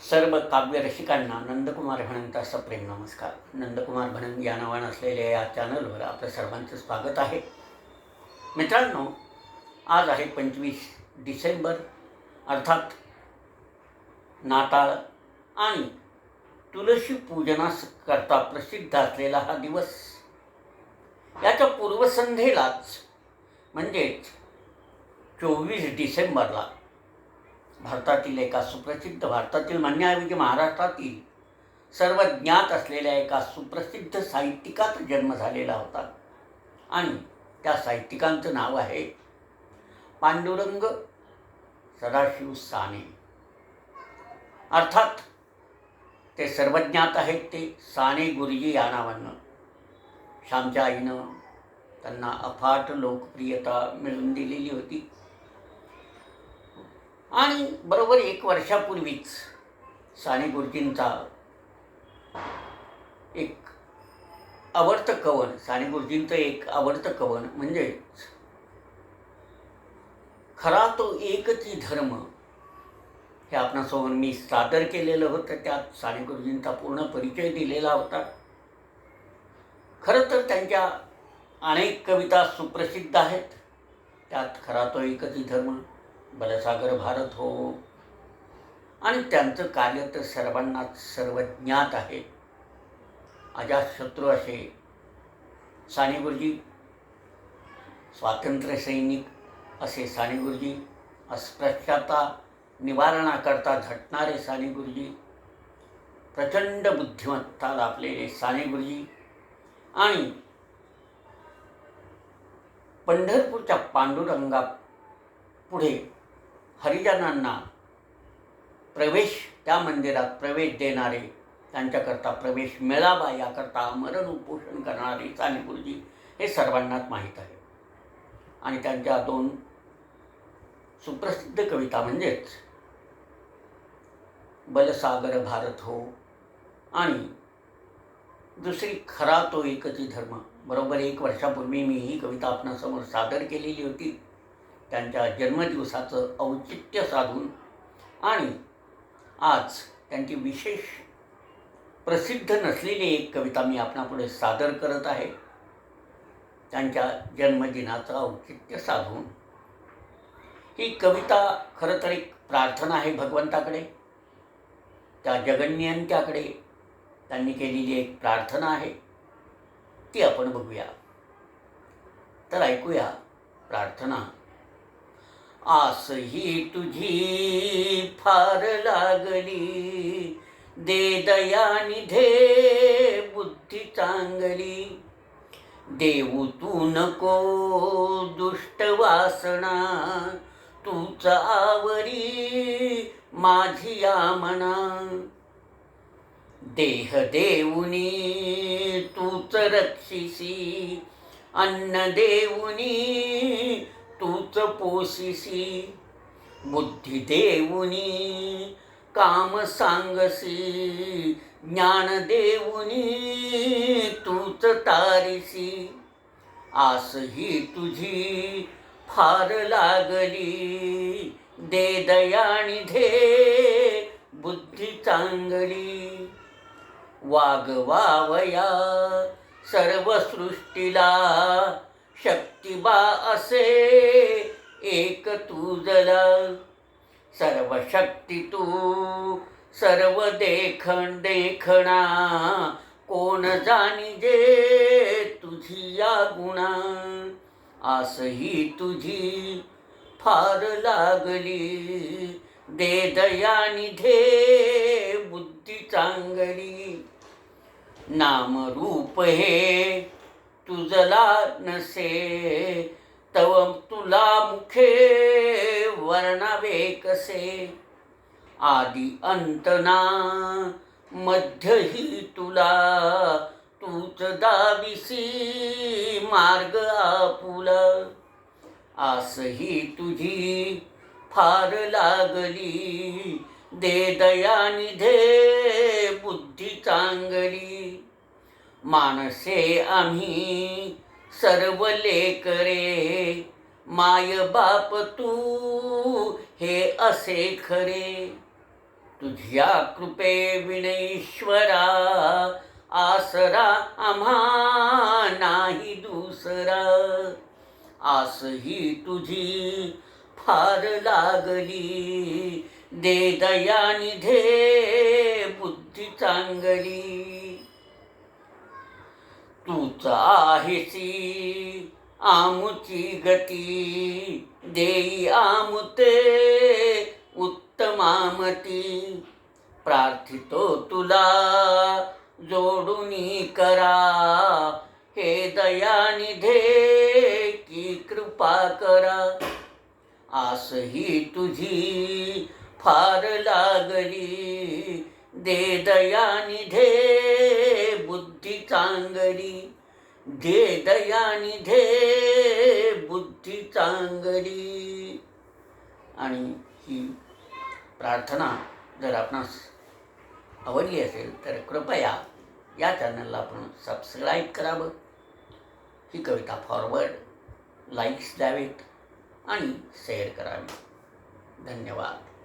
सर्व काव्यरसिकांना नंदकुमार भणंचा प्रेम नमस्कार. नंदकुमार भणंग या नावानं असलेल्या या चॅनलवर आपलं सर्वांचं स्वागत आहे. मित्रांनो आज आहे पंचवीस डिसेंबर अर्थात नाताळ आणि तुळशी पूजनास करता प्रसिद्ध असलेला हा दिवस. याच्या पूर्वसंध्येलाच म्हणजेच चोवीस डिसेंबरला भारतातील एका सुप्रसिद्ध भारतातील म्हणण्याऐवजी महाराष्ट्रातील सर्व ज्ञात असलेल्या एका सुप्रसिद्ध साहित्यिकाचा जन्म झालेला होता. आणि त्या साहित्यिकांचं नाव आहे पांडुरंग सदाशिव साने. अर्थात ते सर्वज्ञात आहेत ते साने गुरुजी या नावानं. श्यामच्या आईनं त्यांना अफाट लोकप्रियता मिळवून दिलेली होती. आणि बरोबर एक वर्षापूर्वीच साने गुरुजींचा एक आवडतं कवन साने गुरुजींचं एक आवडतं कवन म्हणजेच खरा तो एकची धर्म. हे आपणासमोर मी सादर केलेलं होतं त्यात साने गुरुजींचा पूर्ण परिचय दिलेला होता. खरं तर त्यांच्या अनेक कविता सुप्रसिद्ध आहेत. त्यात खरा तो एकच धर्म बलसागर भारत हो. आणि त्यांचं कार्य तर सर्वांनाच सर्वज्ञात आहे. अजातशत्रू असे. साने गुरुजी स्वातंत्र्य सैनिक असे साने गुरुजी अस्पृश्यता निवारणाकरता झटणारे साने गुरुजी प्रचंड बुद्धिमत्ता लाभलेले साने गुरुजी आणि पंढरपूरच्या पांडुरंगा पुढे हरिजनांना प्रवेश त्या मंदिरात प्रवेश देणारे त्यांच्याकरता प्रवेश मिळावा याकरता मरण उपोषण करणारे साने गुरुजी हे सर्वांनाच माहीत आहे. आणि त्यांच्या दोन सुप्रसिद्ध कविता म्हणजेच बलसागर भारत हो आणि दुसरी खरा तो एकची धर्म. बरोबर एक वर्षापूर्वी मी ही कविता आपणासमोर सादर केलेली होती. त्यांच्या जन्मदिवसाचं औचित्य साधून आणि आज त्यांची विशेष प्रसिद्ध नसलेली एक कविता मी आपणापुढे सादर करत आहे. त्यांच्या जन्मदिनाचं औचित्य साधून. ही कविता खरं तर एक प्रार्थना आहे भगवंताकडे. त्या जगन्यंत्याकडे त्यांनी केलेली एक प्रार्थना आहे. ती आपण बघूया. तर ऐकूया प्रार्थना. आस ही तुझी फार लागली. दे दयानिधे बुद्धी चांगली. देऊ तू नको दुष्ट वासना. तूच आवरी माझी आमना. देह देऊनी तूच रक्षिसी अन्न देऊनी तूच पोसिसी बुद्धी देऊनी काम सांगसी ज्ञान देऊनी तूच तारिसी. आस ही तुझी फार लागली दे दयाणी धे बुद्धी चांगली. वागवावया सर्व सृष्टीला शक्तिबा असे एक तुझला सर्व शक्ती तू सर्व देखण देखणा. कोण जाणी जे तुझी या गुणा? आस ही तुझी फार लागली. दे दयानिधे बुद्धी चांगली. नाम रूप हे तुझला नसे तव तुला मुखे वर्णावे कसे आदि अंतना मध्यही तुला तूच दाविसी मार्ग आपुला. आसही तुझी फार लागली दे दयानिधे बुद्धी चांगली. मानसे आम्ही सर्व लेकरे. माय बाप तू हे असे खरे. तुझ्या कृपे विनेश्वरा आसरा आम्हा नाही दुसरा. आस ही तुझी फार लागली. दे दया निधे बुद्धी चांगली. तूच आहेसी आमुची गती. देई आमुते उत्तमामती. प्रार्थितो तुला जोडुनी करा. हे दयानिधे की कृपा करा. आस ही तुझी फार लागली. दे दयानिधे बुद्धी चांगली दे दयानिधे बुद्धी चांगली आणि ही प्रार्थना जर आपणास आवडली असेल तर कृपया या चॅनलला आपण सबस्क्राईब करावं ही कविता फॉरवर्ड लाईक्स द्यावेत आणि शेअर करावी. धन्यवाद.